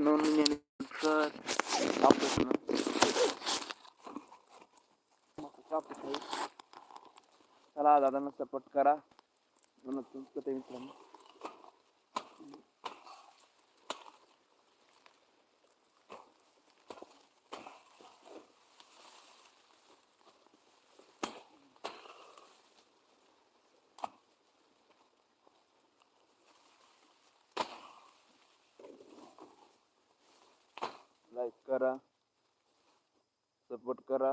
नोंदणी आणि कर कापूस ना चला दादांना सपोर्ट करा म्हणून तुमचं ते मित्रांनो लाईक करा सपोर्ट करा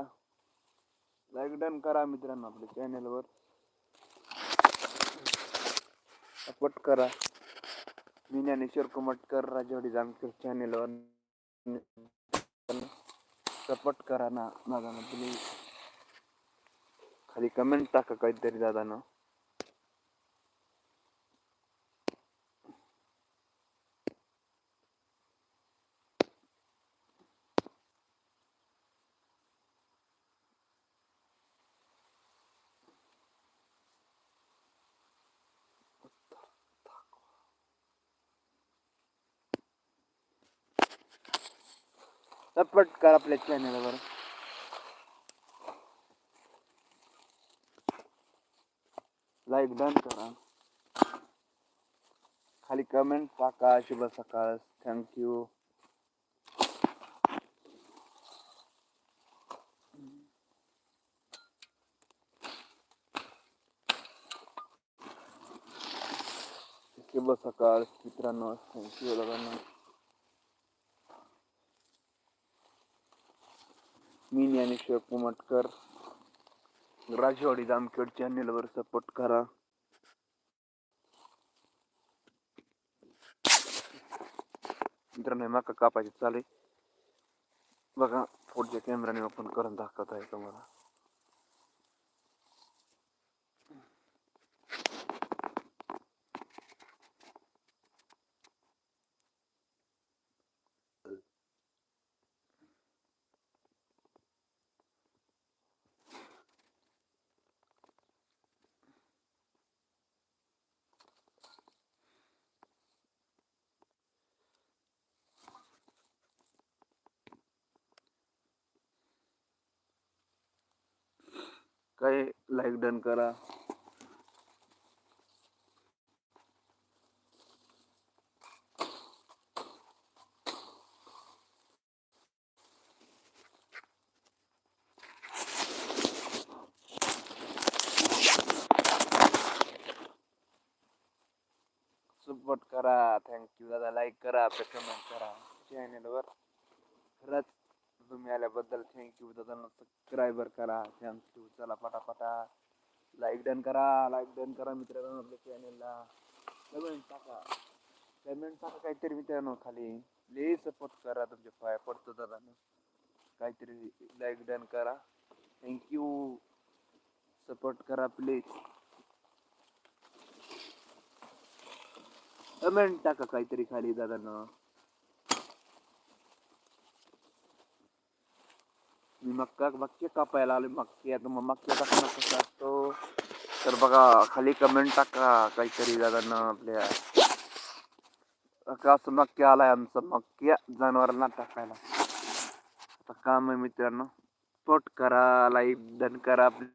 लाईक डन करा मित्रांनो आपल्या चॅनलवर सपोर्ट करा. मी ज्ञानेश्वर कुमटकर राजवाडी जामखेड चॅनेलवर सपोर्ट करा ना दादानं तुम्ही खाली कमेंट टाका काहीतरी दादानं. सपोर्ट करा आपल्या चॅनलवर. लाईक डन करा. खाली कमेंट टाका शुभ सकाळ. थँक्यू शुभ सकाळ मित्रांनो. थँक्यू दादांना मी ज्ञानेश्वर कुमटकर. राजवाडी जामखेड चॅनेलवर सपोर्ट करा. मित्रांनो मका कापायचे चाले बघा पुढच्या कॅमेराने ओपन करून दाखवत आहे तुम्हाला डन करा। सपोर्ट करा थँक्यू दादा लाईक करा आपलं कमेंट करा चॅनलवर खरंच तुम्ही आल्याबद्दल थँक्यू दादा सबस्क्रायबर करा थँक्यू चला पटापटा। लाईक डन करा लाईक डन करा मित्रांनो आपल्या चॅनलला कमेंट टाका. कमेंट टाका काहीतरी मित्रांनो खाली. लई सपोर्ट करा तुमच्या पाय पडतो दादा. काहीतरी लाईक डन करा. थँक्यू सपोर्ट करा प्लीज कमेंट टाका काहीतरी खाली दादा मी मक्का मक्के कापायला आलो मक्के आता मग मक्के टाकणं कसं असतो तर बघा खाली कमेंट टाका काहीतरी दादानं आपल्या का असं मक्के आलाय आमचं मक्के जनावरांना टाकायला आता काम आहे मित्रांनो सपोर्ट करा लाईक डन करा आपल्या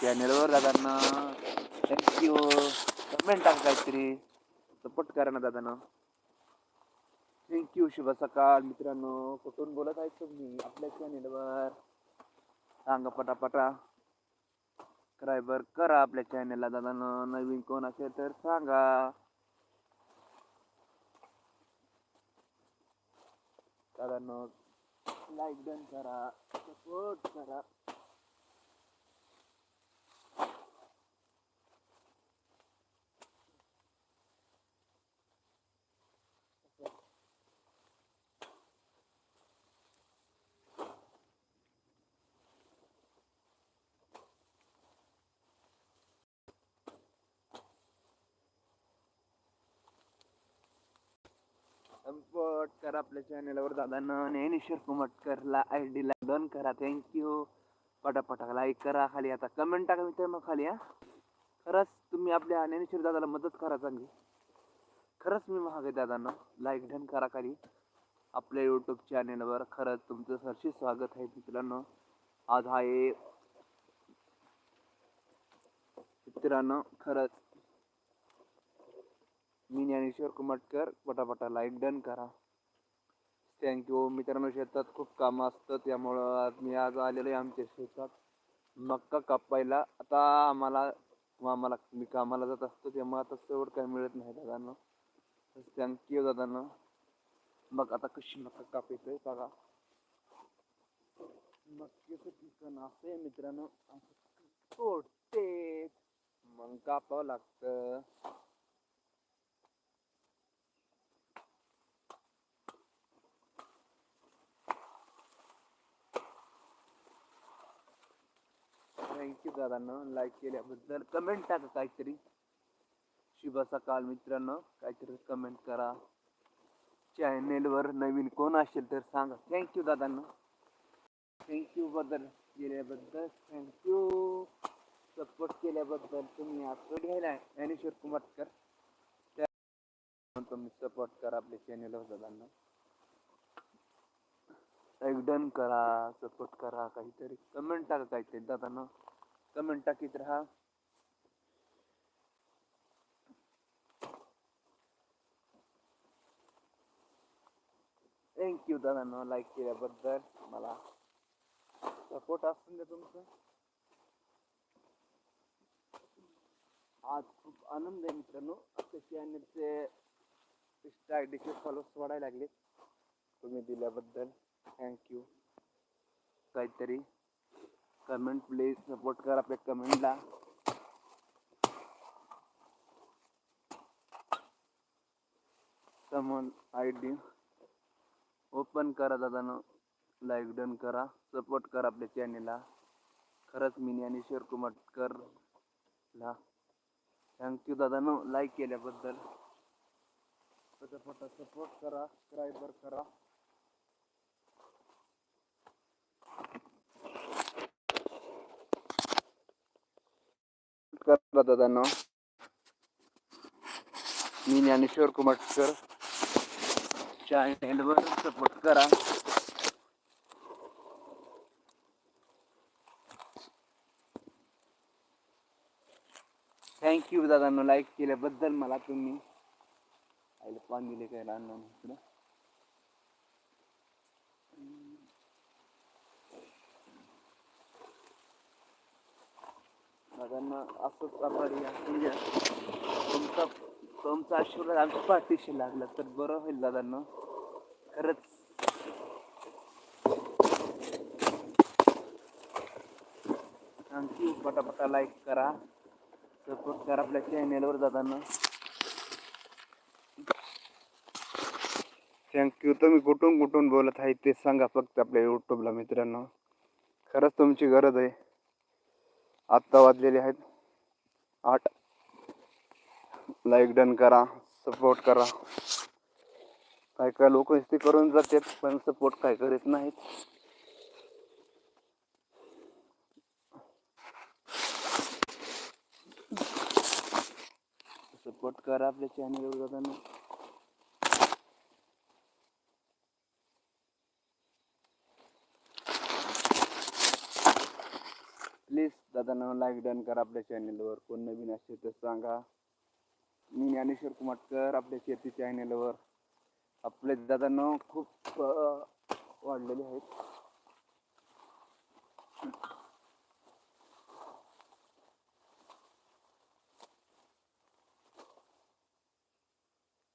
चॅनलवर दादांना थँक्यू कमेंट टाका काहीतरी। सपोर्ट करा ना दादांना थँक्यू शुभ सकाळ मित्रांनो. कुठून बोलत आहे तुम्ही? आपल्या चॅनेलवर सांगा पटापटा. सबस्क्रायबर करा आपल्या चॅनेलला दादा नवीन कोण असेल तर सांगा. दादा लाईक डन करा. सपोर्ट करा. सपोर्ट करा आपल्या चॅनलवर दादांना ज्ञानेश्वर कुमटकरला आय डीला डन करा. थँक्यू पटापटा लाईक करा खाली. आता कमेंट टाका मित्रांनो खाली हा. खरंच तुम्ही आपल्या ज्ञानेश्वर दादाला मदत करा चांगली. खरंच मी महाग आहे दादांना. लाईक डन करा खाली. आपल्या यूट्यूब चॅनेलवर खरंच तुमचं सरशी स्वागत आहे मित्रांनो. आज आहे मित्रांनो खरंच मी ज्ञानेश्वर कुमटकर पटापटा लाईक डन करा. थँक्यू मित्रांनो शेतात खूप कामं असतं त्यामुळं आज मी आज आलेलो आहे आमच्या शेतात. मक्का कापायला. आता आम्हाला आम्हाला मी कामाला जात असतो तेव्हा आता सवड काय मिळत नाही दादांना. थँक्यू दादांना. मग आता कशी मक्का आहे बघा. मक्याचं ठिकाण असं आहे मित्रांनो तोडते. मग कापावं लागतं. थँक्यू दादांना लाईक केल्याबद्दल कमेंट टाका काहीतरी. शुभ सकाळ मित्रांनो काहीतरी कमेंट करा. चॅनेलवर नवीन कोण असेल तर सांगा. थँक्यू दादांना. थँक्यू बद्दल केल्याबद्दल थँक्यू सपोर्ट केल्याबद्दल तुम्ही अपलोड घ्यायला ज्ञानेश्वर कुमारकर. त्या तुम्ही सपोर्ट करा आपल्या चॅनेलवर दादांना. लाईक डन करा सपोर्ट करा काहीतरी कमेंट टाका काहीतरी दादांना. कमेंट टाकीत राहा? थँक्यू दादांना लाईक केल्याबद्दल मला सपोर्ट असून द्या तुमचं? आज खूप आनंद आहे मित्रांनो. आपल्या चॅनलचे इंस्टा आय डीचे फॉलोअर्स वाढायला लागले तुम्ही दिल्याबद्दल थँक्यू काहीतरी कमेंट प्लीज सपोर्ट कर आपल्या कमेंटला समन आय डी ओपन करा दादानं. लाईक डन करा. सपोर्ट करा आपल्या चॅनेलला खरंच मी ज्ञानेश्वर ला. थँक्यू दादानं. लाईक केल्याबद्दल. पटापटा सपोर्ट करा. सबस्क्रायबर करा. करा दादांनो मी ज्ञानेश्वर कुमाटकर चॅनेलवर सपोर्ट करा. थँक्यू दादांनो लाईक केल्याबद्दल मला तुम्ही आईला पाणी दिले काय लहान लहान असंच आभारी असू म्हणजे तुमचा तुमचा आशीर्वाद आमच्या पाठीशी लागला. तर बरं होईल दादांना. खरंच. आणखी पटापटा लाईक करा. सपोर्ट करा आपल्या चॅनेलवर दादांना. थँक्यू तुम्ही कुठून कुठून बोलत आहे ते सांगा फक्त आपल्या यूट्यूबला मित्रांनो. खरंच तुमची गरज आहे. आत्ता वाजलेले आहेत. आठ. लाईक डन करा सपोर्ट करा. काय काय लोक ते करून जातात पण सपोर्ट काय करीत नाहीत. सपोर्ट करा आपल्या चॅनलवर जाताना प्लीज दादांना लाईक डन करा आपल्या चॅनेलवर कोण नवीन असेल तर सांगा. मी ज्ञानेश्वर कुमाटकर आपल्या शेती चॅनेलवर आपले दादांना खूप वाढलेले आहेत.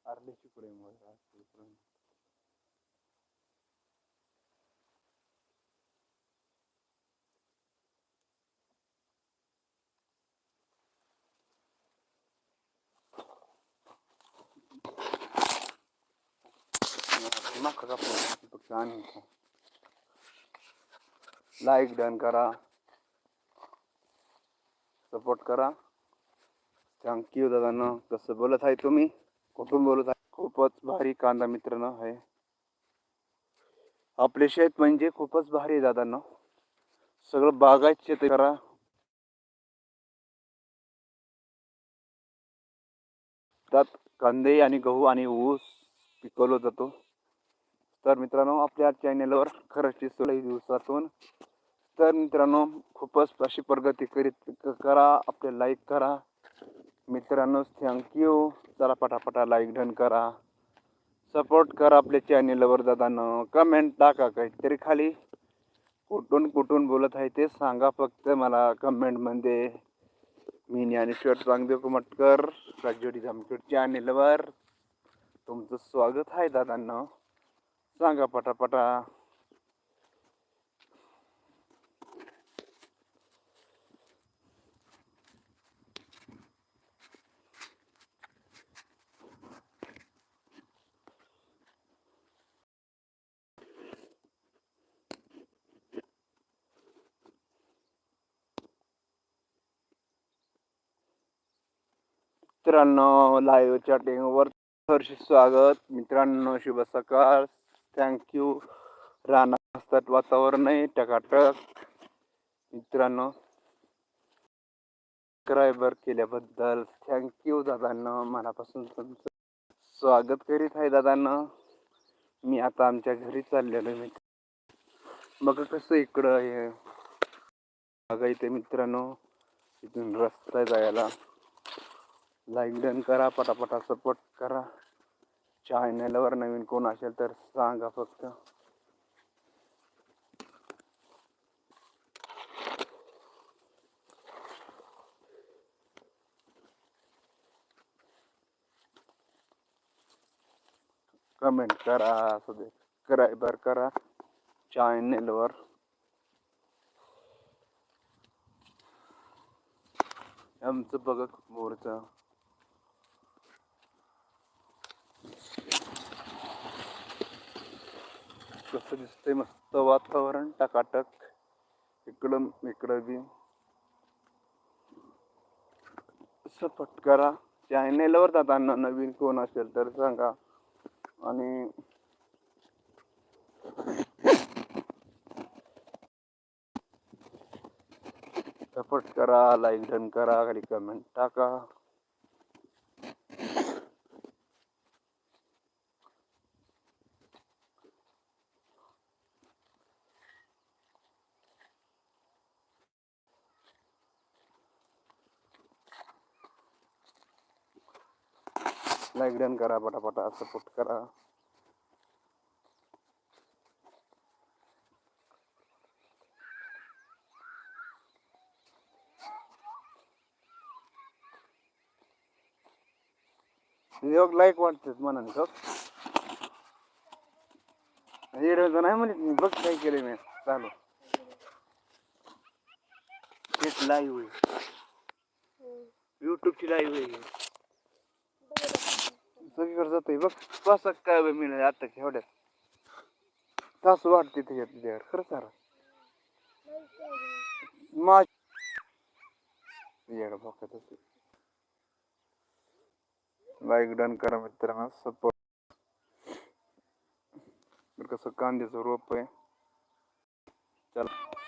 आरले मग? मका कापून फक्त आणि लाईक डन करा. सपोर्ट करा. थँक्यू दादानं. कसं बोलत आहे तुम्ही? कुठून बोलत आहे? खूपच भारी कांदा मित्रांनो आहे. आपले शेत म्हणजे खूपच भारी आहे दादांनो. सगळं बागायत शेत करा. त्यात कांदे आणि गहू आणि ऊस पिकवला जातो. तर मित्रांनो आपल्या चॅनेलवर खरंच सोळा दिवसातून. तर मित्रांनो खूपच अशी प्रगती करीत क- करा आपले लाईक करा. मित्रांनो थँक्यू चला पटापटा लाईक डन करा. सपोर्ट करा आपल्या चॅनेलवर जाताना कमेंट टाका काहीतरी खाली. कुठून कुठून बोलत आहे ते सांगा फक्त मला कमेंटमध्ये मी ज्ञानेश्वर चांगदेव कुमटकर राजोडी जामखेड चॅनेलवर तुमचं स्वागत आहे दादांना. सांगा पटापटा. मित्रांनो लाईव्ह चॅटिंगवर हर्ष स्वागत. मित्रांनो शुभ सकाळ. थँक्यू राहणार असतात वातावरण आहे टकाटक. मित्रांनो सबस्क्रायबर केल्याबद्दल थँक्यू दादांना. मनापासून तुमचं स्वागत करीत आहे दादांना. मी आता आमच्या घरी चाललेलो आहे मित्र. बघा कसं इकडं हे बघा इथे मित्रांनो इथून रस्ता आहे जायला. लाईक डन करा पटापटा सपोर्ट करा. चॅनलवर नवीन कोण असेल तर सांगा फक्त. कमेंट करा सबस्क्रायबर करा चॅनलवर. आमचं बघा मोरचं कसं दिसतंय मस्त वातावरण? टकाटक इकडं इकडं बी. सपोर्ट करा. चॅनेलवर जाताना नवीन कोण असेल तर सांगा. आणि सपोर्ट करा लाईक डन करा खाली कमेंट टाका. लाईक डन करा पटापटा सपोर्ट करा. योग लाईक वाटतात मनाने बघ व्हिडिओ नाही म्हणत मी बघ काय केलंय मी. चालू. तेच लाईव्ह आहे. युट्यूबची लाईव्ह आहे. सगळीकडे जातोय बघ कसं काय वेळ मिळेल आता एवढ्यात तास वाटते त्याच्यात तुझ्यावर खरं सारा। माझ येडं लाईक डन करा मित्रांनो सपोर्ट। कसं कांद्याचं रोप आहे चला।